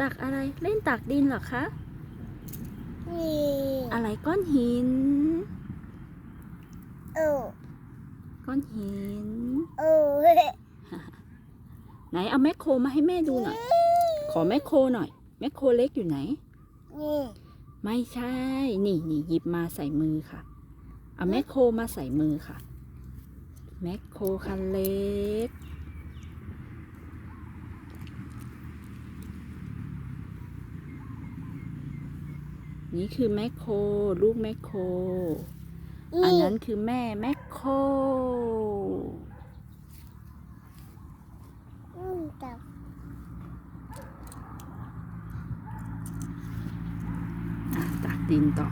ตักอะไรเล่นตักดินเหรอคะนี่อะไรก้อนหินโอ้ก้อนหินโอ้ไหนเอาแมคโครมาให้แม่ดูหน่อย ขอแมคโครหน่อยแมคโครเล็กอยู่ไหนนี่ไม่ใช่ นี่นี่หยิบมาใส่มือค่ะ เอาแมคโครมาใส่มือค่ะแมคโครคันเล็ก นี่คือแมคโครลูกแมคโครอันนั้นคือแม่แมคโครอืมจับอะตักดินต่อ